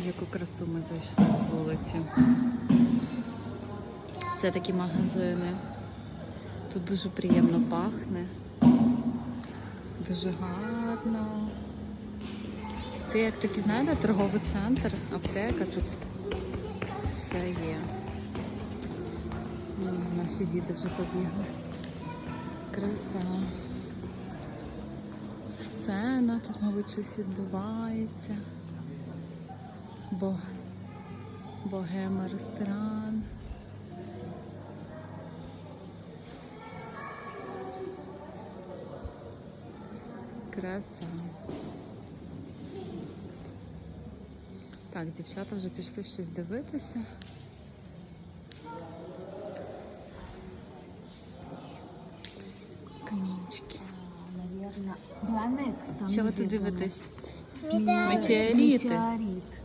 Яку красу ми зайшли з вулиці. Це такі магазини. Тут дуже приємно пахне. Дуже гарно. Це як такий, знаєте, торговий центр, аптека тут все є. Наші діти вже побігли. Краса. Сцена, тут, мабуть, щось відбувається. Бо... Богема ресторан. Краса. Так, дівчата вже пішли щось дивитися. Камінчики. Що ви тут дивитесь? Метеорит. Метеорити. Метеорит.